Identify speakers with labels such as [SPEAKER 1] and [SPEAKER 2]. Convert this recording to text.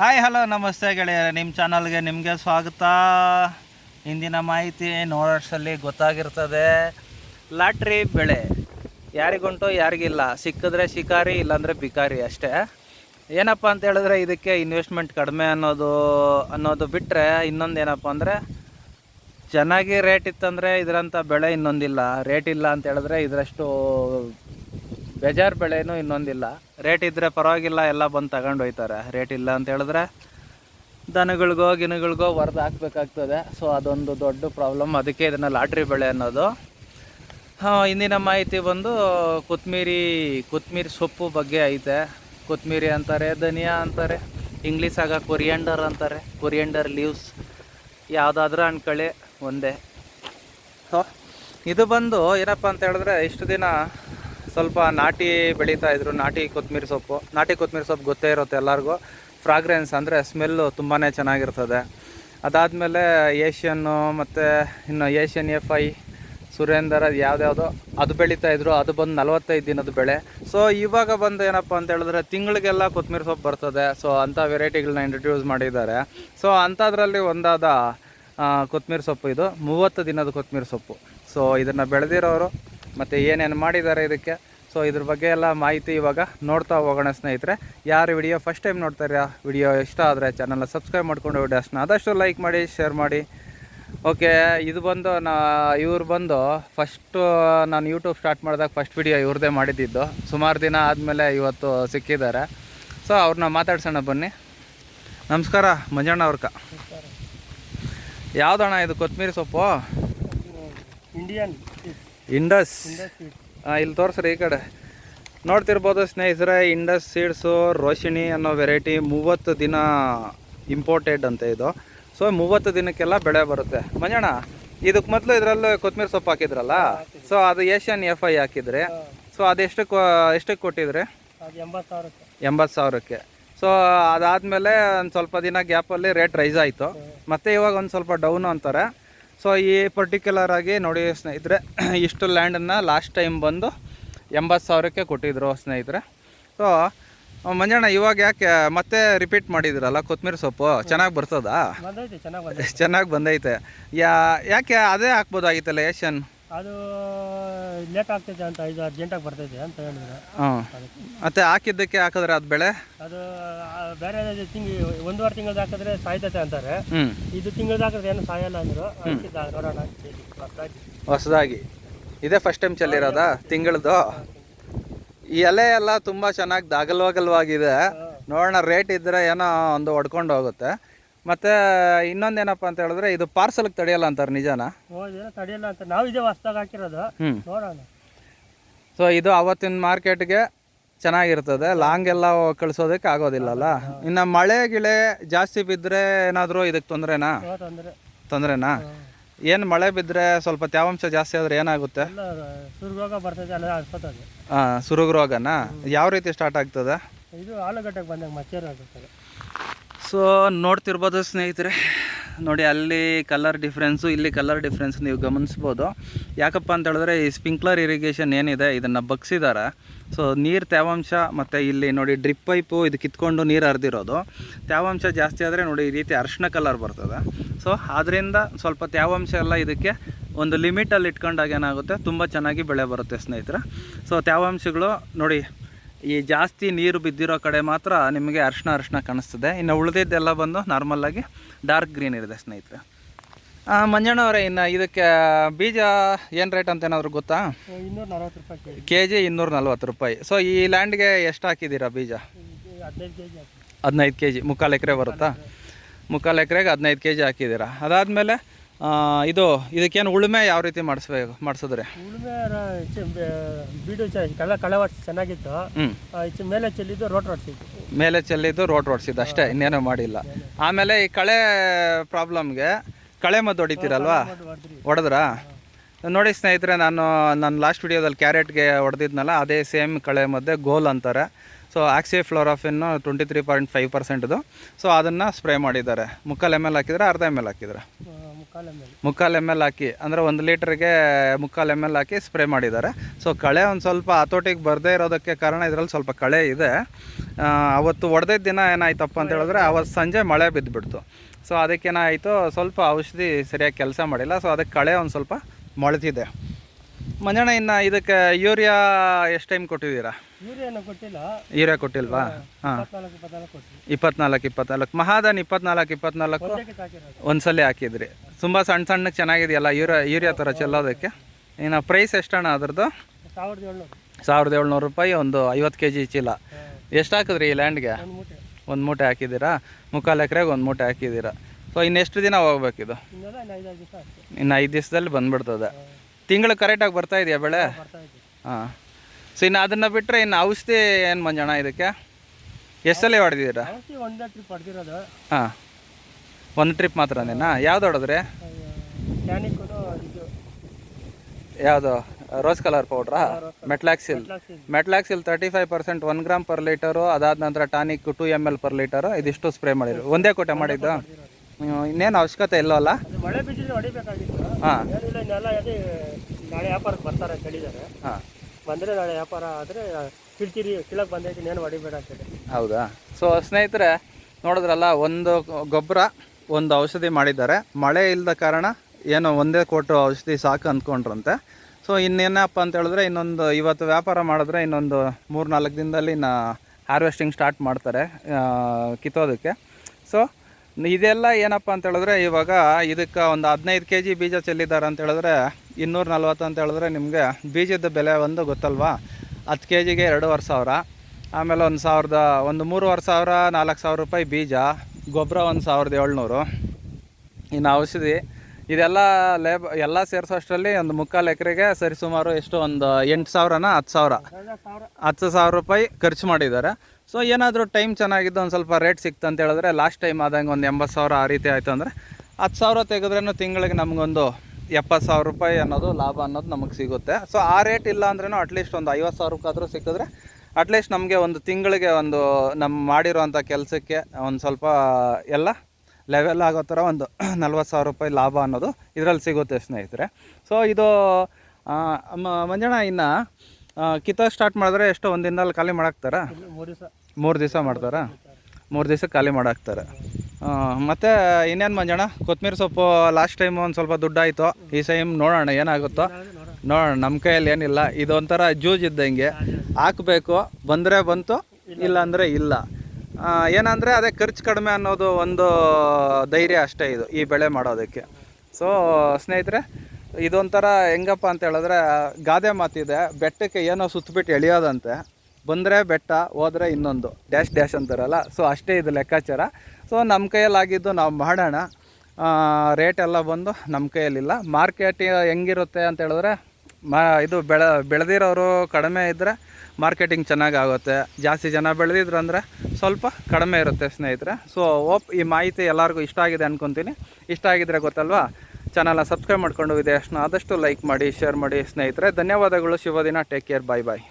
[SPEAKER 1] Hi hello ನಮಸ್ತೆ ಗೆಳೆಯರೆ. ನಿಮ್ಮ ಚಾನಲ್ಗೆ ನಿಮಗೆ ಸ್ವಾಗತ. ಇಂದಿನ ಮಾಹಿತಿ ನೋಡೋಷ್ಟಲ್ಲಿ ಗೊತ್ತಾಗಿರ್ತದೆ. ಲಾಟ್ರಿ ಬೆಳೆ. ಯಾರಿಗುಂಟು, ಯಾರಿಗಿಲ್ಲ. ಸಿಕ್ಕಿದ್ರೆ ಶಿಕಾರಿ, ಇಲ್ಲಾಂದರೆ ಬಿಕಾರಿ ಅಷ್ಟೇ. ಏನಪ್ಪ ಅಂತ ಹೇಳಿದ್ರೆ ಇದಕ್ಕೆ ಇನ್ವೆಸ್ಟ್ಮೆಂಟ್ ಕಡಿಮೆ ಅನ್ನೋದು ಅನ್ನೋದು ಬಿಟ್ಟರೆ ಇನ್ನೊಂದು ಏನಪ್ಪ ಅಂದರೆ, ಚೆನ್ನಾಗಿ ರೇಟ್ ಇತ್ತಂದರೆ ಇದರಂಥ ಬೆಳೆ ಇನ್ನೊಂದಿಲ್ಲ. ರೇಟ್ ಇಲ್ಲ ಅಂತ ಹೇಳಿದ್ರೆ ಇದರಷ್ಟು ಬೇಜಾರು ಬೆಳೆನೂ ಇನ್ನೊಂದಿಲ್ಲ. ರೇಟ್ ಇದ್ದರೆ ಪರವಾಗಿಲ್ಲ, ಎಲ್ಲ ಬಂದು ತಗೊಂಡು ಹೋಯ್ತಾರೆ. ರೇಟ್ ಇಲ್ಲ ಅಂತ ಹೇಳಿದ್ರೆ ದನಗಳಿಗೋ, ಗಿನಗಳಿಗೋ ವರದು ಹಾಕ್ಬೇಕಾಗ್ತದೆ. ಸೊ ಅದೊಂದು ದೊಡ್ಡ ಪ್ರಾಬ್ಲಮ್ ಅದಕ್ಕೆ ಇದನ್ನು ಲಾಟ್ರಿ ಬೆಳೆ ಅನ್ನೋದು. ಹಾಂ, ಇಂದಿನ ಮಾಹಿತಿ ಬಂದು ಕೊತ್ಮೀರಿ ಕೊತ್ಮೀರಿ ಸೊಪ್ಪು ಬಗ್ಗೆ ಐತೆ. ಕೊತ್ಮೀರಿ ಅಂತಾರೆ, ಧನಿಯಾ ಅಂತಾರೆ ಇಂಗ್ಲೀಷಾಗ ಕೊರಿಯಂಡರ್ ಅಂತಾರೆ. ಕೊರಿಯಂಡರ್ ಲೀವ್ಸ್ ಯಾವುದಾದ್ರೂ ಅನ್ಕೊಳ್ಳಿ ಒಂದೇ. ಸೊ ಇದು ಬಂದು ಏನಪ್ಪ ಅಂತ ಹೇಳಿದ್ರೆ ಇಷ್ಟು ದಿನ ಸ್ವಲ್ಪ ನಾಟಿ ಬೆಳೀತಾ ಇದ್ರು, ನಾಟಿ ಕೊತ್ತಂಬರಿ ಸೊಪ್ಪು. ನಾಟಿ ಕೊತ್ತಂಬರಿ ಸೊಪ್ಪು ಗೊತ್ತೇ ಇರುತ್ತೆ ಎಲ್ಲರಿಗೂ. ಫ್ರಾಗ್ರೆನ್ಸ್ ಅಂದರೆ ಸ್ಮೆಲ್ಲು ತುಂಬಾ ಚೆನ್ನಾಗಿರ್ತದೆ. ಅದಾದಮೇಲೆ ಏಷ್ಯನ್ನು ಮತ್ತು ಇನ್ನು ಏಷ್ಯನ್ ಎಫ್ ಐ ಸುರೇಂದರ್ ಅದು ಯಾವುದ್ಯಾವುದೋ ಅದು ಬೆಳೀತಾ ಇದ್ರು, ಅದು ಬಂದು ನಲವತ್ತೈದು ದಿನದ ಬೆಳೆ. ಸೊ ಇವಾಗ ಬಂದು ಏನಪ್ಪ ಅಂತ ಹೇಳಿದ್ರೆ ತಿಂಗಳಿಗೆಲ್ಲ ಕೊತ್ತಂಬರಿ ಸೊಪ್ಪು ಬರ್ತದೆ. ಸೊ ಅಂಥ ವೆರೈಟಿಗಳನ್ನ ಇಂಟ್ರಡ್ಯೂಸ್ ಮಾಡಿದ್ದಾರೆ. ಸೊ ಅಂಥದ್ರಲ್ಲಿ ಒಂದಾದ ಕೊತ್ತಂಬರಿ ಸೊಪ್ಪು ಇದು. ಮೂವತ್ತು ದಿನದ ಕೊತ್ತಂಬರಿ ಸೊಪ್ಪು. ಸೊ ಇದನ್ನು ಬೆಳೆದಿರೋರು ಮತ್ತು ಏನೇನು ಮಾಡಿದ್ದಾರೆ ಇದಕ್ಕೆ. ಸೊ ಇದ್ರ ಬಗ್ಗೆ ಎಲ್ಲ ಮಾಹಿತಿ ಇವಾಗ ನೋಡ್ತಾ ಹೋಗೋಣ ಸ್ನೇಹಿತರೆ. ಯಾರು ವಿಡಿಯೋ ಫಸ್ಟ್ ಟೈಮ್ ನೋಡ್ತಾರೆ ವಿಡಿಯೋ ಇಷ್ಟ ಆದರೆ ಚಾನಲ್ನ ಸಬ್ಸ್ಕ್ರೈಬ್ ಮಾಡ್ಕೊಂಡು ವಿಡಿಯೋಸ್ನ ಆದಷ್ಟು ಲೈಕ್ ಮಾಡಿ ಶೇರ್ ಮಾಡಿ. ಓಕೆ ಇದು ಬಂದು ನಾ ಇವ್ರು ಬಂದು ಫಸ್ಟು ನಾನು ಯೂಟ್ಯೂಬ್ ಸ್ಟಾರ್ಟ್ ಮಾಡಿದಾಗ ಫಸ್ಟ್ ವಿಡಿಯೋ ಇವ್ರದ್ದೇ ಮಾಡಿದ್ದಿದ್ದು ಸುಮಾರು ದಿನ ಆದಮೇಲೆ ಇವತ್ತು ಸಿಕ್ಕಿದ್ದಾರೆ. ಸೊ ಅವ್ರನ್ನ ಮಾತಾಡ್ಸೋಣ ಬನ್ನಿ. ನಮಸ್ಕಾರ ಮಂಜಣ್ಣ ಅವ್ರಕ ಯಾವ್ದಣ್ಣ ಇದು ಕೊತ್ತಂಬರಿ ಸೊಪ್ಪು?
[SPEAKER 2] Indian
[SPEAKER 1] Indus. ಹಾಂ ಇಲ್ಲಿ ತೋರಿಸ್ರಿ ಈ ಕಡೆ. ನೋಡ್ತಿರ್ಬೋದು ಸ್ನೇಹಿತರೆ ಇಂಡಸ್ ಸೀಡ್ಸು ರೋಶಿಣಿ ಅನ್ನೋ ವೆರೈಟಿ ಮೂವತ್ತು ದಿನ ಇಂಪೋರ್ಟೆಡ್ ಅಂತ ಇದು. ಸೊ ಮೂವತ್ತು ದಿನಕ್ಕೆಲ್ಲ ಬೆಳೆ ಬರುತ್ತೆ. ಮಂಜಣ್ಣ ಇದಕ್ಕೆ ಮೊದಲು ಇದರಲ್ಲಿ ಕೊತ್ತಂಬರಿ ಸೊಪ್ಪು ಹಾಕಿದ್ರಲ್ಲ? ಸೊ ಅದು ಏಷ್ಯನ್ ಎಫ್ ಐ ಹಾಕಿದ್ರಿ. ಸೊ ಅದು ಎಷ್ಟಕ್ಕೆ ಕೊಟ್ಟಿದ್ರಿ?
[SPEAKER 2] ಎಂಬತ್ತು ಸಾವಿರಕ್ಕೆ.
[SPEAKER 1] ಎಂಬತ್ತು ಸಾವಿರಕ್ಕೆ. ಸೊ ಅದಾದಮೇಲೆ ಒಂದು ಸ್ವಲ್ಪ ದಿನ ಗ್ಯಾಪಲ್ಲಿ ರೇಟ್ ರೈಸ್ ಆಯಿತು. ಮತ್ತು ಇವಾಗ ಒಂದು ಸ್ವಲ್ಪ ಡೌನು ಅಂತಾರೆ. ಸೊ ಈ ಪರ್ಟಿಕ್ಯುಲರ್ ಆಗಿ ನೋಡಿ ಸ್ನೇಹಿತರೆ ಇಷ್ಟು ಲ್ಯಾಂಡನ್ನು ಲಾಸ್ಟ್ ಟೈಮ್ ಬಂದು ಎಂಬತ್ತು ಸಾವಿರಕ್ಕೆ ಕೊಟ್ಟಿದ್ರು ಸ್ನೇಹಿತರೆ. ಸೊ ಮಂಜಣ್ಣ ಇವಾಗ ಯಾಕೆ ಮತ್ತೆ ರಿಪೀಟ್ ಮಾಡಿದ್ರಲ್ಲ ಕೊತ್ತಂಬರಿ ಸೊಪ್ಪು? ಚೆನ್ನಾಗಿ ಬರ್ತದಾ?
[SPEAKER 2] ಬಂದೈತೆ ಚೆನ್ನಾಗಿ ಬಂದೈತೆ.
[SPEAKER 1] ಚೆನ್ನಾಗಿ ಬಂದೈತೆ. ಯಾ ಯಾಕೆ ಅದೇ ಹಾಕ್ಬೋದಾಗಿತ್ತಲ್ಲ ಏಷ್ಯನ್
[SPEAKER 2] ಅದು ಲೇಟ್ ಆಗ್ತೈತೆ ಅಂತ ಇದು ಅರ್ಜೆಂಟಾಗಿ ಬರ್ತೈತೆ ಅಂತ ಹೇಳಿದ್ರು.
[SPEAKER 1] ಮತ್ತೆ ಹಾಕಿದ್ದಕ್ಕೆ ಹಾಕಿದ್ರೆ ಅದು ಬೆಳೆ?
[SPEAKER 2] ಅದು ಆ, ಬೇರೆ ತಿಂಗಿ ಒಂದೂವರೆ ತಿಂಗಳದ್ದು ಹಾಕಿದ್ರೆ ಸಾಯ್ತೈತೆ ಅಂತಾರೆ.
[SPEAKER 1] ಹ್ಞೂ
[SPEAKER 2] ಇದು ತಿಂಗಳದ್ದು ಹಾಕಿದ್ರೆ ಏನು ಸಾಯಲ್ಲ ಅಂದ್ರು. ಅದಕ್ಕೆ ದಾ- ನೋಡೋಣ ಅಂತ ಹೇಳಿ ಹೊಸ್ದಾಗಿ.
[SPEAKER 1] ಹೊಸದಾಗಿ. ಇದೇ ಫಸ್ಟ್ ಟೈಮ್ ಚೆಲ್ಲಿರೋದಾ ತಿಂಗಳದು? ಈ ಎಲೆ ಎಲ್ಲ ತುಂಬಾ ಚೆನ್ನಾಗಿ ದಾಗಲ್ವಾಗಲ್ವಾಗಿದೆ. ನೋಡೋಣ ರೇಟ್ ಇದ್ದರೆ ಏನೋ ಒಂದು ಹೊಡ್ಕೊಂಡು ಹೋಗುತ್ತೆ. ಮತ್ತು ಇನ್ನೊಂದೇನಪ್ಪ ಅಂತ ಹೇಳಿದ್ರೆ ಇದು ಪಾರ್ಸಲ್ಗೆ ತಡೆಯಲ್ಲ ಅಂತಾರೆ ನಿಜಾನ?
[SPEAKER 2] ತಡೆಯಲ್ಲ ಅಂತ. ನಾವು ಇದೇ ಹೊಸ್ದಾಗ ಹಾಕಿರೋದು. ನೋಡೋಣ.
[SPEAKER 1] ಸೊ ಇದು ಅವತ್ತಿನ ಮಾರ್ಕೆಟ್ಗೆ ಚೆನ್ನಾಗಿರ್ತದೆ. ಲಾಂಗ್ ಎಲ್ಲ ಕಳಿಸೋದಕ್ಕೆ ಆಗೋದಿಲ್ಲಲ್ಲ? ಇನ್ನು ಮಳೆ ಗಿಳೆ ಜಾಸ್ತಿ ಬಿದ್ದರೆ ಏನಾದರೂ ಇದಕ್ಕೆ ತೊಂದರೆನಾ? ತೊಂದರೆನಾ? ಏನು ಮಳೆ ಬಿದ್ದರೆ ಸ್ವಲ್ಪ ತೇವಾಂಶ ಜಾಸ್ತಿ ಆದರೆ ಏನಾಗುತ್ತೆ? ಹಾಂ ಸುರುಗ್ ರೋಗನಾ? ಯಾವ ರೀತಿ ಸ್ಟಾರ್ಟ್ ಆಗ್ತದೆ?
[SPEAKER 2] ಇದು ಆಲೂಗಡ್ಡೆಗೆ ಬಂದಾಗ ಮಚ್ಚೇರು ಆಗುತ್ತದೆ
[SPEAKER 1] ಸೊ ನೋಡ್ತಿರ್ಬೋದು ಸ್ನೇಹಿತರೆ. ನೋಡಿ, ಅಲ್ಲಿ ಕಲರ್ ಡಿಫ್ರೆನ್ಸು ಇಲ್ಲಿ ಕಲರ್ ಡಿಫ್ರೆನ್ಸ್ ನೀವು ಗಮನಿಸ್ಬೋದು. ಯಾಕಪ್ಪ ಅಂತ ಹೇಳಿದ್ರೆ, ಈ ಸ್ಪ್ರಿಂಕ್ಲರ್ ಇರಿಗೇಷನ್ ಏನಿದೆ, ಇದನ್ನು ಬಗ್ಸಿದ್ದಾರೆ ಸೊ ನೀರು ತೇವಾಂಶ ಮತ್ತು ಇಲ್ಲಿ ನೋಡಿ ಡ್ರಿಪ್ ಪೈಪು ಇದು ಕಿತ್ಕೊಂಡು ನೀರು ಹರಿದಿರೋದು. ತೇವಾಂಶ ಜಾಸ್ತಿ ಆದರೆ ನೋಡಿ, ಈ ರೀತಿ ಅರ್ಶಿನ ಕಲರ್ ಬರ್ತದೆ. ಸೊ ಅದರಿಂದ ಸ್ವಲ್ಪ ತೇವಾಂಶ ಎಲ್ಲ ಇದಕ್ಕೆ ಒಂದು ಲಿಮಿಟಲ್ಲಿ ಇಟ್ಕೊಂಡಾಗ ಏನಾಗುತ್ತೆ, ತುಂಬ ಚೆನ್ನಾಗಿ ಬೆಳೆ ಬರುತ್ತೆ ಸ್ನೇಹಿತರೆ. ಸೊ ತೇವಾಂಶಗಳು ನೋಡಿ ಈ ಜಾಸ್ತಿ ನೀರು ಬಿದ್ದಿರೋ ಕಡೆ ಮಾತ್ರ ನಿಮಗೆ ಅರ್ಶಿನ ಅರ್ಶಿನ ಕಾಣಿಸ್ತದೆ. ಇನ್ನು ಉಳಿದಿದ್ದೆಲ್ಲ ಬಂದು ನಾರ್ಮಲ್ಲಾಗಿ ಡಾರ್ಕ್ ಗ್ರೀನ್ ಇರಿದೆ ಸ್ನೇಹಿತರೆ. ಮಂಜಣ್ಣ ಅವರೇ, ಇನ್ನು ಇದಕ್ಕೆ ಬೀಜ ಏನು ರೇಟ್ ಅಂತ ಏನಾದರೂ ಗೊತ್ತಾ?
[SPEAKER 2] ಇನ್ನೂರ ನಲ್ವತ್ತು ರೂಪಾಯಿ ಕೆ
[SPEAKER 1] ಜಿ ಇನ್ನೂರ ನಲ್ವತ್ತು ರೂಪಾಯಿ. ಸೊ ಈ ಲ್ಯಾಂಡ್ಗೆ ಎಷ್ಟು ಹಾಕಿದ್ದೀರಾ ಬೀಜ?
[SPEAKER 2] ಹದಿನೈದು ಕೆ ಜಿ
[SPEAKER 1] ಮುಕ್ಕಾಲು ಎಕರೆ ಬರುತ್ತಾ? ಮುಕ್ಕಾಲು ಎಕರೆಗೆ ಹದಿನೈದು ಕೆ ಜಿ ಹಾಕಿದ್ದೀರಾ. ಅದಾದಮೇಲೆ ಇದು ಇದಕ್ಕೇನು ಉಳುಮೆ ಯಾವ ರೀತಿ ಮಾಡಿಸ್ಬೇಕು ಮಾಡಿಸಿದ್ರೆ?
[SPEAKER 2] ಉಳುಮೆ ಬೀಡು ಕಳೆ ಕಳೆ ಹೊಡ್ಸಿ ಚೆನ್ನಾಗಿತ್ತು.
[SPEAKER 1] ಹ್ಞೂ
[SPEAKER 2] ಈಚೆ ಮೇಲೆ ಚೆಲ್ಲಿದ್ದು ರೋಟ್ ಹೊಡ್ಸಿದ್ದು
[SPEAKER 1] ಮೇಲೆ ಚೆಲ್ಲಿದ್ದು ರೋಟ್ ಹೊಡ್ಸಿದ್ದು ಅಷ್ಟೇ ಇನ್ನೇನೂ ಮಾಡಿಲ್ಲ. ಆಮೇಲೆ ಈ ಕಳೆ ಪ್ರಾಬ್ಲಮ್ಗೆ ಕಳೆ ಮದ್ದು ಹೊಡಿತೀರಲ್ವಾ?
[SPEAKER 2] ಹೊಡೆದ್ರಿ.
[SPEAKER 1] ನೋಡಿ ಸ್ನೇಹಿತರೆ ನಾನು ನನ್ನ ಲಾಸ್ಟ್ ವಿಡಿಯೋದಲ್ಲಿ ಕ್ಯಾರೆಟ್ಗೆ ಹೊಡೆದಿದ್ನಲ್ಲ ಅದೇ ಸೇಮ್ ಕಳೆ ಮದ್ದೆ ಗೋಲ್ ಅಂತಾರೆ. So oxyfluorfen twenty three point five ಪರ್ಸೆಂಟ್ದು so ಅದನ್ನು ಸ್ಪ್ರೇ ಮಾಡಿದ್ದಾರೆ. ಮುಕ್ಕಾಲು ಎಂ ಎಲ್ ಹಾಕಿದ್ರೆ ಅರ್ಧ ಎಂ ಎಲ್ ಹಾಕಿದ್ರೆ.
[SPEAKER 2] ಮುಕ್ಕಾಲು ಎಂ ಎಲ್
[SPEAKER 1] ಹಾಕಿ, ಅಂದರೆ ಒಂದು ಲೀಟ್ರಿಗೆ ಮುಕ್ಕಾಲು ಎಂ ಎಲ್ ಹಾಕಿ ಸ್ಪ್ರೇ ಮಾಡಿದ್ದಾರೆ. ಸೊ ಕಳೆ ಒಂದು ಸ್ವಲ್ಪ ಹತೋಟಿಗೆ ಬರದೇ ಇರೋದಕ್ಕೆ ಕಾರಣ ಇದರಲ್ಲಿ ಸ್ವಲ್ಪ ಕಳೆ ಇದೆ. ಅವತ್ತು ಹೊಡೆದಿದ್ದ ದಿನ ಏನಾಯ್ತಪ್ಪ ಅಂತ ಹೇಳಿದ್ರೆ, ಅವತ್ತು ಸಂಜೆ ಮಳೆ ಬಿದ್ದುಬಿಡ್ತು ಸೊ ಅದಕ್ಕೇನಾಯಿತು ಸ್ವಲ್ಪ ಔಷಧಿ ಸರಿಯಾಗಿ ಕೆಲಸ ಮಾಡಿಲ್ಲ. ಸೊ ಅದಕ್ಕೆ ಕಳೆ ಒಂದು ಸ್ವಲ್ಪ ಮೊಳೆತಿದೆ ಮಂಜಣ್ಣ ಇನ್ನ ಇದಕ್ಕೆ ಯೂರಿಯಾ ಎಷ್ಟು ಟೈಮ್ ಕೊಟ್ಟಿದ್ದೀರಾ?
[SPEAKER 2] ಯೂರಿಯಾನ ಕೊಟ್ಟಿಲ್ಲ.
[SPEAKER 1] ಯೂರಿಯಾ ಕೊಟ್ಟಿಲ್ವಾ? ಹಾಂ
[SPEAKER 2] ಇಪ್ಪತ್ನಾಲ್ಕು ಇಪ್ಪತ್ನಾಲ್ಕು
[SPEAKER 1] ಮಹಾದಾನ್ ಇಪ್ಪತ್ನಾಲ್ಕು ಇಪ್ಪತ್ನಾಲ್ಕು. ಒಂದ್ಸಲ ಹಾಕಿದ್ರಿ. ತುಂಬ ಸಣ್ಣ ಸಣ್ಣಕ್ಕೆ ಚೆನ್ನಾಗಿದೆಯಲ್ಲ ಯೂರಿಯಾ ಯೂರಿಯಾ ಥರ ಚೆಲ್ಲೋದಕ್ಕೆ? ಇನ್ನು ಪ್ರೈಸ್ ಎಷ್ಟಣ್ಣ ಅದ್ರದ್ದು?
[SPEAKER 2] ಸಾವಿರದ ಏಳ್ನೂರು.
[SPEAKER 1] ಸಾವಿರದ ಏಳ್ನೂರು ರೂಪಾಯಿ ಒಂದು ಐವತ್ತು ಕೆ ಜಿ ಚೀಲ ಎಷ್ಟು ಹಾಕಿದ್ರಿ ಈ ಲ್ಯಾಂಡ್ಗೆ
[SPEAKER 2] ಒಂದು ಮೂಟೆ.
[SPEAKER 1] ಹಾಕಿದ್ದೀರಾ? ಮುಕ್ಕಾಲು ಎಕರೆಗೆ ಒಂದು ಮೂಟೆ ಹಾಕಿದ್ದೀರಾ. ಸೊ ಇನ್ನೆಷ್ಟು ದಿನ ಹೋಗ್ಬೇಕಿದು?
[SPEAKER 2] ಇನ್ನು
[SPEAKER 1] ಐದು ದಿವಸದಲ್ಲಿ ಬಂದ್ಬಿಡ್ತದೆ. ತಿಂಗಳು ಕರೆಕ್ಟಾಗಿ ಬರ್ತಾ ಇದೆಯಾ ಬೆಳೆ? ಹಾಂ ಸೊ ಇನ್ನು ಅದನ್ನು ಬಿಟ್ಟರೆ ಇನ್ನು ಔಷಧಿ ಏನು ಮಂಜಣ್ಣ ಇದಕ್ಕೆ? ಎಷ್ಟು ಸಲ ಹೊಡೆದಿದ್ದೀರಾ
[SPEAKER 2] ಒಂದೇ ಟ್ರಿಪ್ ಹೊಡೆದಿರೋದು.
[SPEAKER 1] ಹಾಂ. ಒಂದು ಟ್ರಿಪ್ ಮಾತ್ರನೇನಾ ಯಾವ್ದು ಹೊಡೆದ್ರಿ? ಯಾವುದು? Rose colour ಪೌಡ್ರಾ metalaxyl metalaxyl thirty five percent one gram per litre ಅದಾದ ನಂತರ tonic two M L per litre ಇದಿಷ್ಟು ಸ್ಪ್ರೇ ಮಾಡಿದ್ರು. ಒಂದೇ ಕೋಟೆ ಮಾಡಿದ್ದು? ಇನ್ನೇನು ಅವಶ್ಯಕತೆ ಇಲ್ಲವಲ್ಲ?
[SPEAKER 2] ಅಲ್ಲ ಮಳೆ ಬಿದ್ದಿದ್ರೆ ಹೊಡಿಬೇಕಾಗಿತ್ತು.
[SPEAKER 1] ಹಾಂ.
[SPEAKER 2] ಇನ್ನೆಲ್ಲ ಅದೇ ನಾಳೆ ವ್ಯಾಪಾರಕ್ಕೆ ಬರ್ತಾರೆ ಅಂತ ಹೇಳಿದ್ದಾರೆ.
[SPEAKER 1] ಹಾಂ.
[SPEAKER 2] ಬಂದರೆ ನಾಳೆ ವ್ಯಾಪಾರ ಆದರೆ ಕಿಳ್ತೀರಿ ಕಿಳಕ್ಕೆ ಬಂದೈತಿ ಇನ್ನೇನು ಹೊಡಿಬೇಡ ಅಂತೇಳಿ
[SPEAKER 1] ಹೌದಾ? ಸೊ ಸ್ನೇಹಿತರೆ ನೋಡಿದ್ರಲ್ಲ ಒಂದು ಗೊಬ್ಬರ ಒಂದು ಔಷಧಿ ಮಾಡಿದ್ದಾರೆ. ಮಳೆ ಇಲ್ಲದ ಕಾರಣ ಏನೋ ಒಂದೇ ಕೊಟ್ಟು ಔಷಧಿ ಸಾಕು ಅಂದ್ಕೊಂಡ್ರಂತೆ. ಸೊ ಇನ್ನೇನಪ್ಪ ಅಂತ ಹೇಳಿದ್ರೆ ಇನ್ನೊಂದು ಇವತ್ತು ವ್ಯಾಪಾರ ಮಾಡಿದ್ರೆ ಇನ್ನೊಂದು ಮೂರು ನಾಲ್ಕು ದಿನದಲ್ಲಿ ನಾ ಹಾರ್ವೆಸ್ಟಿಂಗ್ ಸ್ಟಾರ್ಟ್ ಮಾಡ್ತಾರೆ ಕಿತ್ತೋದಕ್ಕೆ. ಸೊ ಇದೆಲ್ಲ ಏನಪ್ಪ ಅಂತ ಹೇಳಿದ್ರೆ ಇವಾಗ ಇದಕ್ಕೆ ಒಂದು ಹದಿನೈದು ಕೆ ಜಿ ಬೀಜ ಚೆಲ್ಲಿದ್ದಾರೆ ಅಂತ ಹೇಳಿದ್ರೆ ಇನ್ನೂರ ನಲ್ವತ್ತು ಅಂತ ಹೇಳಿದ್ರೆ ನಿಮಗೆ ಬೀಜದ ಬೆಲೆ ಒಂದು ಗೊತ್ತಲ್ವಾ? ಹತ್ತು ಕೆ ಜಿಗೆ ಎರಡೂವರೆ ಸಾವಿರ, ಆಮೇಲೆ ಒಂದು ಸಾವಿರದ, ಒಂದು ಮೂರುವರೆ ಸಾವಿರ, ನಾಲ್ಕು ಸಾವಿರ ರೂಪಾಯಿ ಬೀಜ, ಗೊಬ್ಬರ ಒಂದು ಸಾವಿರದ ಏಳ್ನೂರು. ಇನ್ನು ಔಷಧಿ ಇದೆಲ್ಲ ಲೇಬ, ಎಲ್ಲ ಸೇರಿಸೋಷ್ಟರಲ್ಲಿ ಒಂದು ಮುಕ್ಕಾಲು ಎಕರೆಗೆ ಸರಿಸುಮಾರು ಎಷ್ಟು, ಒಂದು ಎಂಟು ಸಾವಿರನ ಹತ್ತು ಸಾವಿರ. ಹತ್ತು ಸಾವಿರ ರೂಪಾಯಿ ಖರ್ಚು ಮಾಡಿದ್ದಾರೆ. ಸೊ ಏನಾದರೂ ಟೈಮ್ ಚೆನ್ನಾಗಿದ್ದು ಒಂದು ಸ್ವಲ್ಪ ರೇಟ್ ಸಿಕ್ತು ಅಂತ ಹೇಳಿದ್ರೆ ಲಾಸ್ಟ್ ಟೈಮ್ ಆದಂಗೆ ಒಂದು ಎಂಬತ್ತು ಸಾವಿರ ಆ ರೀತಿ ಆಯಿತು ಅಂದರೆ ಹತ್ತು ಸಾವಿರ ತೆಗೆದ್ರೂ ತಿಂಗಳಿಗೆ ನಮಗೊಂದು ಎಪ್ಪತ್ತು ಸಾವಿರ ರೂಪಾಯಿ ಅನ್ನೋದು ಲಾಭ ಅನ್ನೋದು ನಮಗೆ ಸಿಗುತ್ತೆ. ಸೊ ಆ ರೇಟ್ ಇಲ್ಲ ಅಂದ್ರೂ ಅಟ್ಲೀಸ್ಟ್ ಒಂದು ಐವತ್ತು ಸಾವಿರಕ್ಕಾದರೂ ಸಿಕ್ಕಿದ್ರೆ ಅಟ್ಲೀಸ್ಟ್ ನಮಗೆ ಒಂದು ತಿಂಗಳಿಗೆ ಒಂದು ನಮ್ಮ ಮಾಡಿರೋವಂಥ ಕೆಲಸಕ್ಕೆ ಒಂದು ಸ್ವಲ್ಪ ಎಲ್ಲ ಲೆವೆಲ್ ಆಗೋ ಥರ ಒಂದು ನಲ್ವತ್ತು ಸಾವಿರ ರೂಪಾಯಿ ಲಾಭ ಅನ್ನೋದು ಇದರಲ್ಲಿ ಸಿಗುತ್ತೆ ಸ್ನೇಹಿತರೆ. ಸೊ ಇದು ಮಂಜಣ ಮಂಜಣ್ಣ ಇನ್ನು ಕಿತ್ತ ಸ್ಟಾರ್ಟ್ ಮಾಡಿದ್ರೆ ಎಷ್ಟು ಒಂದು ದಿನದಲ್ಲಿ ಖಾಲಿ ಮಾಡಾಕ್ತಾರಾ?
[SPEAKER 2] ಮೂರು ದಿವಸ.
[SPEAKER 1] ಮೂರು ದಿವಸ ಮಾಡ್ತಾರಾ? ಮೂರು ದಿವಸ ಖಾಲಿ ಮಾಡಾಕ್ತಾರೆ? ಮತ್ತು ಇನ್ನೇನು ಮಂಜಣ್ಣ ಕೊತ್ತಂಬರಿ ಸೊಪ್ಪು ಲಾಸ್ಟ್ ಟೈಮ್ ಒಂದು ಸ್ವಲ್ಪ ದುಡ್ಡಾಯಿತು? ಈ ಸೈಮ್ ನೋಡೋಣ ಏನಾಗುತ್ತೋ?
[SPEAKER 2] ನೋಡೋಣ
[SPEAKER 1] ನಮ್ಮ ಕೈಯಲ್ಲಿ ಏನಿಲ್ಲ ಇದೊಂಥರ ಜೂಜ್ ಇದ್ದಂಗೆ. ಹಾಕಬೇಕು ಬಂದರೆ ಬಂತು ಇಲ್ಲ. ಅಂದರೆ ಇಲ್ಲ. ಏನಂದರೆ ಅದೇ ಖರ್ಚು ಕಡಿಮೆ ಅನ್ನೋದು ಒಂದು ಧೈರ್ಯ ಅಷ್ಟೇ ಇದು, ಈ ಬೆಳೆ ಮಾಡೋದಕ್ಕೆ. ಸೊ ಸ್ನೇಹಿತರೆ, ಇದೊಂಥರ ಹೆಂಗಪ್ಪ ಅಂತ ಹೇಳಿದ್ರೆ, ಗಾದೆ ಮಾತಿದೆ, ಬೆಟ್ಟಕ್ಕೆ ಏನೋ ಸುತ್ತಬಿಟ್ಟು ಎಳೆಯೋದಂತೆ, ಬಂದರೆ ಬೆಟ್ಟ, ಹೋದರೆ ಇನ್ನೊಂದು, ಡ್ಯಾಶ್ ಡ್ಯಾಶ್ ಅಂತಾರಲ್ಲ ಸೊ ಅಷ್ಟೇ ಇದು ಲೆಕ್ಕಾಚಾರ. ಸೊ ನಮ್ಮ ಕೈಯಲ್ಲಾಗಿದ್ದು ನಾವು ಮಾಡೋಣ. ರೇಟ್ ಎಲ್ಲ ಬಂದು ನಮ್ಮ ಕೈಯಲ್ಲಿಲ್ಲ. ಮಾರ್ಕೆಟ್ ಹೆಂಗಿರುತ್ತೆ ಅಂತ ಹೇಳಿದ್ರೆ, ಮಾ, ಇದು ಬೆಳೆ, ಬೆಳೆದಿರೋರು ಕಡಿಮೆ ಇದ್ದರೆ ಮಾರ್ಕೆಟಿಂಗ್ ಚೆನ್ನಾಗಿ ಆಗುತ್ತೆ ಜಾಸ್ತಿ ಜನ ಬೆಳೆದಿದ್ರು ಅಂದರೆ ಸ್ವಲ್ಪ ಕಡಿಮೆ ಇರುತ್ತೆ ಸ್ನೇಹಿತರೆ. ಸೊ ಓಪ್ ಈ ಮಾಹಿತಿ ಎಲ್ಲರಿಗೂ ಇಷ್ಟ ಆಗಿದೆ ಅಂದ್ಕೊತೀನಿ ಇಷ್ಟ ಆಗಿದ್ರೆ ಗೊತ್ತಲ್ವಾ? ಚಾನಲ್ನ ಸಬ್ಸ್ಕ್ರೈಬ್ ಮಾಡ್ಕೊಂಡು ವಿಡಿಯೋಸ್ನ ಆದಷ್ಟು ಲೈಕ್ ಮಾಡಿ ಶೇರ್ ಮಾಡಿ ಸ್ನೇಹಿತರೆ. ಧನ್ಯವಾದಗಳು. ಶುಭ ದಿನ. ಟೇಕ್ ಕೇರ್ ಬಾಯ್ ಬಾಯ್